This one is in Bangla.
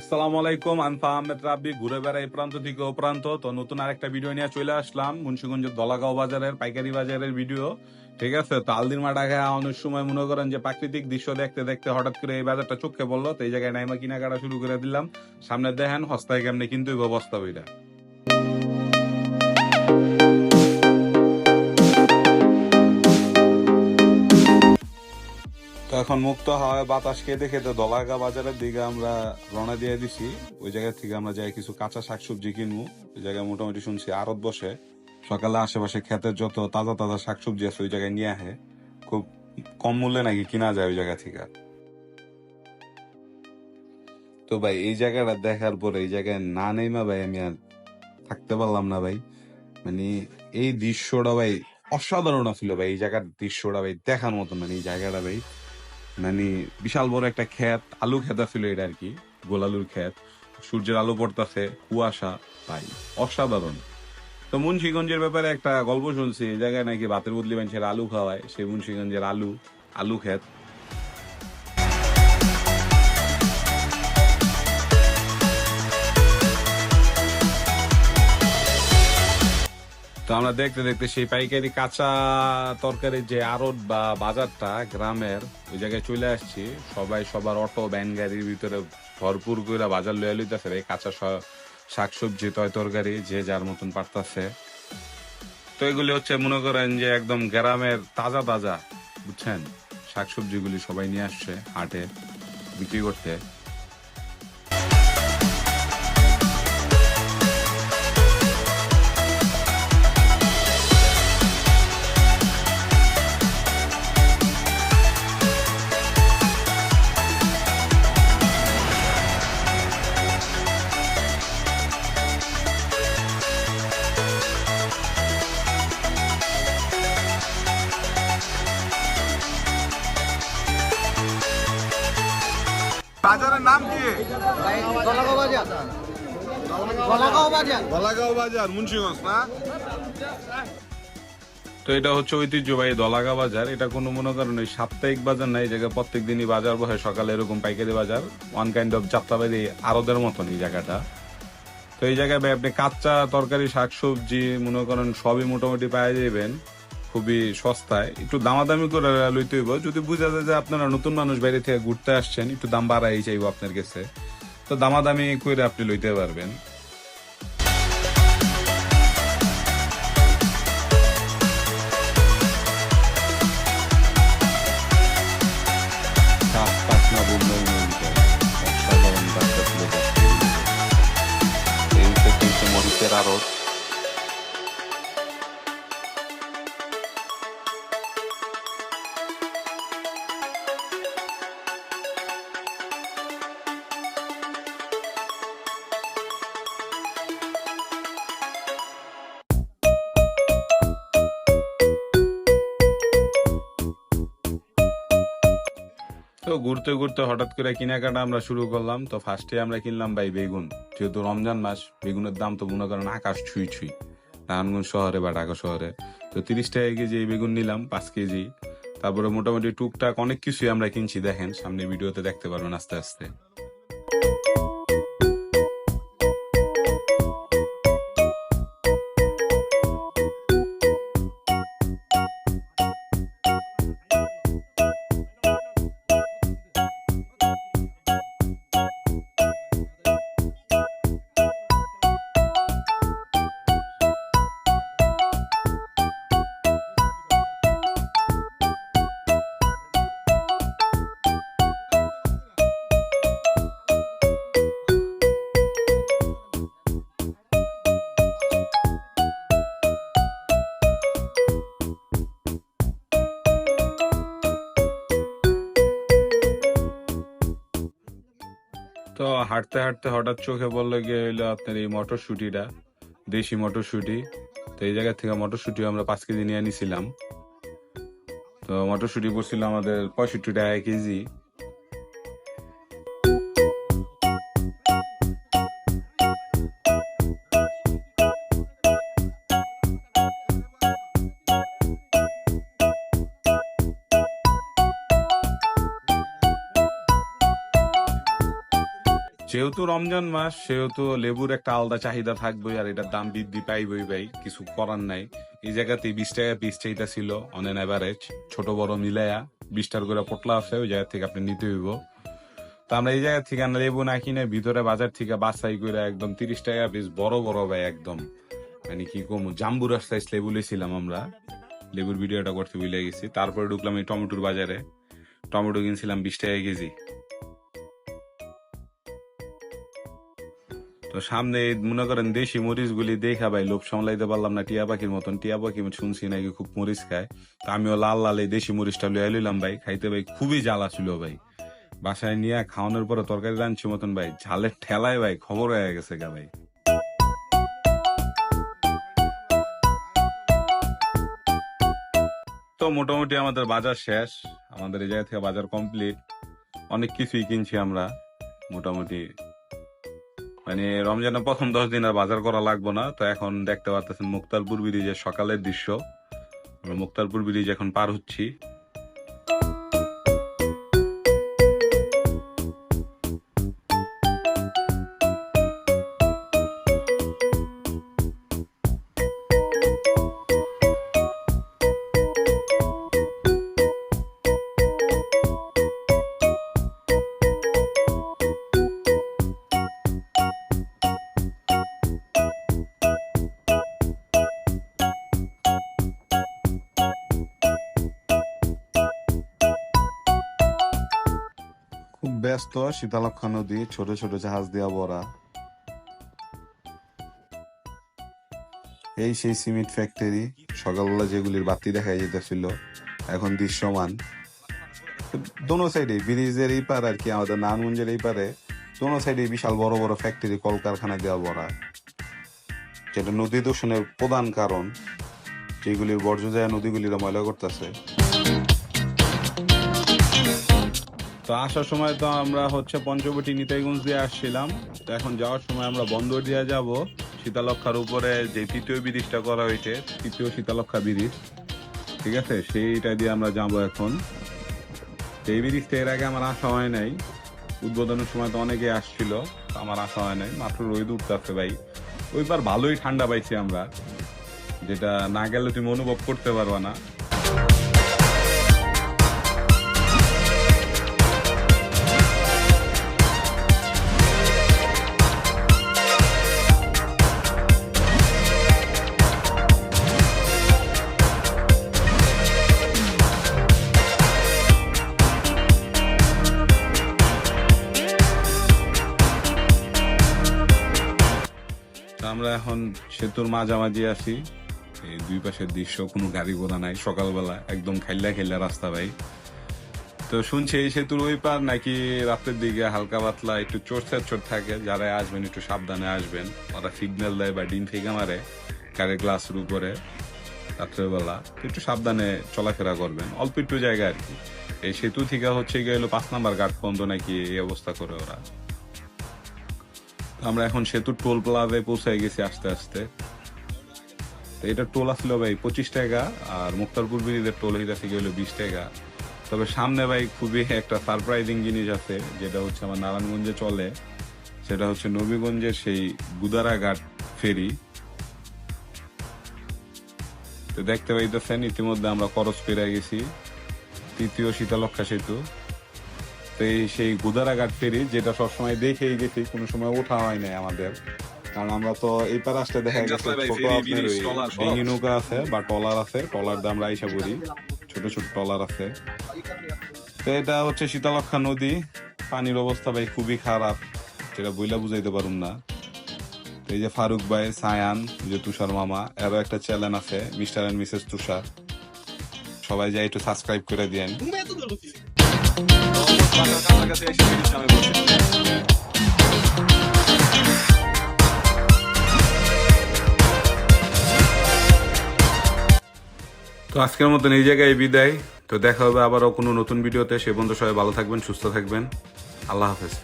আসসালামু আলাইকুম, আনফা আহমেদ রাব্বি, ঘুরে বেড়াই প্রান্ত থেকে ও প্রান্ত। তো নতুন আরেকটা ভিডিও নিয়ে চলে আসলাম, মুন্সিগঞ্জের দলাগাঁও বাজারের, পাইকারি বাজারের ভিডিও ঠিক আছে? তো আলদির মাঠা খায় অনেক সময় মনে করেন যে প্রাকৃতিক দৃশ্য দেখতে দেখতে হঠাৎ করে এই বাজারটা চোখে পড়ল, তো এই জায়গায় নাইমা কিনাকাটা শুরু করে দিলাম। সামনে দেখেন, হস্তায় কেমনি কিন্তু অবস্থা বইটা তো এখন মুক্ত হয় বাতাস খেতে খেতে দলাগা বাজারের দিকে আমরা রওনা দিয়ে দিছি। ওই জায়গা থেকে আমরা যাই কিছু কাঁচা শাকসবজি কিনবো। ওই জায়গায় মোটামুটি শুনছি আড়ত বসে। সকালে আশেপাশে ক্ষেতের যত তাজা তাজা শাকসবজি আছে ওই জায়গায় নিয়ে আসে খুব কম মূল্যে নাকি কিনা যায় ওই জায়গা থেকে। তো ভাই, এই জায়গাটা দেখার পরে এই জায়গায় না নেইমা ভাই, আমি আর থাকতে পারলাম না ভাই। মানে এই দৃশ্যটা ভাই অসাধারণ ছিল ভাই, এই জায়গার দৃশ্যটা ভাই দেখার মতো মানে এই জায়গাটা ভাই। মানে বিশাল বড় একটা ক্ষেত, আলু ক্ষেত ছিল এটা আর কি, গোলালুর ক্ষেত। সূর্যের আলো পড়তেছে, কুয়াশা পাই অসাধারণ। তো মুন্সীগঞ্জের ব্যাপারে একটা গল্প শুনছি, এই জায়গায় নাকি ভাতের বদলি মানুষের আলু খাওয়ায়, সেই মুন্সীগঞ্জের আলু আলু ক্ষেত। তো আমরা দেখতে দেখতে সেই পাইকারি কাঁচা তরকারির যে আড়ত বা বাজারটা গ্রামের, ওই জায়গায় চলে আসছি। সবাই সবার অটো ব্যান গাড়ির ভিতরে ভরপুর করে বাজার লয়ে লইতেছে। এই কাঁচা স- শাকসবজি, তয় তরকারি, যে যার মতন পারতাছে। তো এগুলি হচ্ছে, মনে করেন যে একদম গ্রামের তাজা তাজা, বুঝছেন? শাকসবজিগুলি সবাই নিয়ে আসছে হাটে বিক্রি করতে। নাম কি? গলাগাঁও বাজার গলাগাঁও বাজার দলাগাঁও বাজার মুন্সিগঞ্জ না? তো এটা হচ্ছে ঐতিহ্যবাহী দলাগা বাজার এটা কোনো মনে করেন ওই সাপ্তাহিক বাজার নাই এই জায়গায় প্রত্যেক দিনই বাজার বসে সকালে এরকম পাইকারি বাজার। ওয়ান কাইন্ড অফ যাত্রাবাড়ি আরদের মতন এই জায়গাটা। তো এই জায়গায় ভাই আপনি কাঁচা তরকারি শাকসবজি মনে করেন সবই মোটামুটি পাওয়া যাবেন খুবই সস্তায়, একটু দামাদামি করে লইতে হইব। যদি বুঝা যায় যে আপনারা নতুন মানুষ বাইরে থেকে ঘুরতে আসছেন, একটু দাম বাড়াই চাইব আপনার কাছে। তো দামাদামি করে আপনি লইতে পারবেন। চাষ তো ঘুরতে ঘুরতে হঠাৎ করে কেনাকাটা আমরা শুরু করলাম। তো ফার্স্টে আমরা কিনলাম ভাই বেগুন। যেহেতু রমজান মাস, বেগুনের দাম তো মনে করেন আকাশ ছুঁই ছুঁই, নারায়ণগঞ্জ শহরে বা ঢাকা শহরে। তো তিরিশ টাকা কেজি বেগুন নিলাম, পাঁচ কেজি। তারপরে মোটামুটি টুকটাক অনেক কিছুই আমরা কিনছি, দেখেন, সামনে ভিডিওতে দেখতে পারবেন আস্তে আস্তে। হাঁটতে হাঁটতে হঠাৎ চোখে পড়ল গিয়ে হইল আপনার এই মটরশুটিটা, দেশি মটরশুটি। তো এই জায়গা থেকে মটরশুটি আমরা পাঁচ কেজি নিয়ে নিছিলাম। তো মটরশুটি পড়ছিল আমাদের পঁয়ষট্টি টাকা কেজি। যেহেতু রমজান মাস, সেহেতু লেবুর একটা আলাদা চাহিদা থাকবে আর এটার দাম বৃদ্ধি পাইবই ভাই, কিছু করার নাই। এই জায়গাতে বিশ টাকা পিস চাইটা ছিল অন এন অ্যাভারেজ ছোট বড় মিলাইয়া বিশ টাকার করে পটলা আছে, ওই জায়গা থেকে আপনি নিতে হইব। তো আমরা এই জায়গা থেকে লেবু না কিনে ভিতরে বাজার থেকে বাছাই করে একদম তিরিশ টাকা পিস বড় বড় ভাই, একদম। মানে কি কম জাম্বুর সাইজ লেবু লেছিলাম আমরা। লেবুর ভিডিওটা করতে ভুলে গেছি। তারপরে ঢুকলাম এই টমেটোর বাজারে। টমেটো কিনছিলাম বিশ টাকা কেজি। তো সামনে মনে করেন দেশি মরিচ গুলি দেখা ভাই লোভ সামলাইতে পারলাম না, টিয়া পাখির মতন। টিয়া পাখি শুনছি নাকি খুব মরিচ খায়। তো আমিও লাল লাল এই দেশি মরিচটা লইয়া লইলাম ভাই, খাইতে ভাই খুবই জ্বালা ছিল ভাই। বাসায় নিয়ে খাওয়ানোর পরে তরকারি রাঁধছি মতন ভাই, ঝালের ঠেলায় ভাই খবর হয়ে গেছে গা ভাই। তো মোটামুটি আমাদের বাজার শেষ, আমাদের এই জায়গা থেকে বাজার কমপ্লিট অনেক কিছুই কিনছি আমরা, মোটামুটি। মানে রমজানের প্রথম দশ দিন আর বাজার করা লাগবো না। তো এখন দেখতে পাচ্ছেন মুক্তারপুর ব্রিজের সকালের দৃশ্য। আমরা মুক্তারপুর ব্রিজ এখন পার হচ্ছি। খুব ব্যস্ত শীতালক্ষা নদী, ছোট ছোট জাহাজ দিয়া ভরা। এই সেই সিমেন্ট ফ্যাক্টরি, সকালবেলা যেগুলির বাতি দেখা যেতেছিল এখন দৃশ্যমান। দোনো সাইডে ব্রিজের এই পার আর কি, আমাদের নারায়ণগঞ্জের এই পারে দোনো সাইডে বিশাল বড় বড় ফ্যাক্টরি, কলকারখানা দেওয়া ভরা। যেটা নদী দূষণের প্রধান কারণ, যেগুলির বর্জ্য যায় নদীগুলির ময়লা করতেছে। তো আসার সময় তো আমরা হচ্ছে পঞ্চবটি নিতাইগঞ্জ দিয়ে আসছিলাম। তো এখন যাওয়ার সময় আমরা বন্দর দিয়ে যাব, শীতালক্ষার উপরে যে তৃতীয় ব্রিজটা করা হয়েছে, তৃতীয় শীতালক্ষা ব্রিজ। ঠিক আছে? সেইটা দিয়ে আমরা যাব এখন। এই ব্রিজটা এর আগে আমার আসা হয় নাই। উদ্বোধনের সময় তো অনেকে আসছিল আমার আসা হয় নাই। মাত্র রোদ উঠতে ভাই। ওইবার ভালোই ঠান্ডা পাইছি আমরা, যেটা না গেলে তুমি অনুভব করতে পারবা না। আমরা এখন সেতুর মাঝামাঝি আছি। এই দুই পাশের দৃশ্য, কোনো গাড়ি ঘোড়া নাই, সকালবেলা একদম খাইলা খাইলা রাস্তা ভাই। তো শুনছি এই সেতুর ওই পার নাকি রাতের দিকে হালকা পাতলা একটু চোর চোর থাকে, যারা আসবেন একটু সাবধানে আসবেন। ওরা সিগন্যাল দেয় বা ডিম ফেঁকে মারে গাড়ির গ্লাসের উপরে রাত্রেবেলা। একটু সাবধানে চলাফেরা করবেন, অল্প একটু জায়গা আর কি। এই সেতু থেকে হচ্ছে গিয়ে পাঁচ নাম্বার ঘাট পর্যন্ত নাকি এই অবস্থা করে ওরা। আমরা এখন সেতুর টোল প্লাজায় পৌঁছায় গেছি আস্তে আস্তে। এটা টোল আসলো ভাই পঁচিশ টাকা, আর মুক্তারপুর ব্রিজের টোল হইতেছে গেলো বিশ টাকা। তবে সামনে ভাই খুবই একটা সারপ্রাইজিং জিনিস আছে, যেটা হচ্ছে আমার নারায়ণগঞ্জে চলে। সেটা হচ্ছে নবীগঞ্জের সেই গুদারাঘাট ফেরি। তো দেখতে পাইতেছেন, ইতিমধ্যে আমরা করস পেরে গেছি। তৃতীয় শীতলক্ষা সেতু। তো এই সেই গুদারাঘাট ফেরি যেটা সবসময় দেখেই গেছি কোনো সময় ওঠা হয় নাই আমাদের। কারণ আমরা তো এই পার আসতে দেখা গেছে ছোট আপনার ওই ডিঙি নৌকা আছে বা টলার আছে টলার দাম আমরা আইসা পড়ি ছোট ছোট টলার আছে। তো এটা হচ্ছে শীতলক্ষা নদী। পানির অবস্থা ভাই খুবই খারাপ যেটা বইলা বুঝাইতে পারুম না। এই যে ফারুক ভাই সায়ান যে তুষার মামা এরও একটা চ্যানেল আছে মিস্টার এন্ড মিসেস তুষার। সবাই যাই একটু সাবস্ক্রাইব করে দিয়েন। তো আজকের মতন এই জায়গায় বিদায়। তো দেখা হবে আবারও কোনো নতুন ভিডিওতে। সে বন্ধু সবাই ভালো থাকবেন, সুস্থ থাকবেন। আল্লাহ হাফেজ।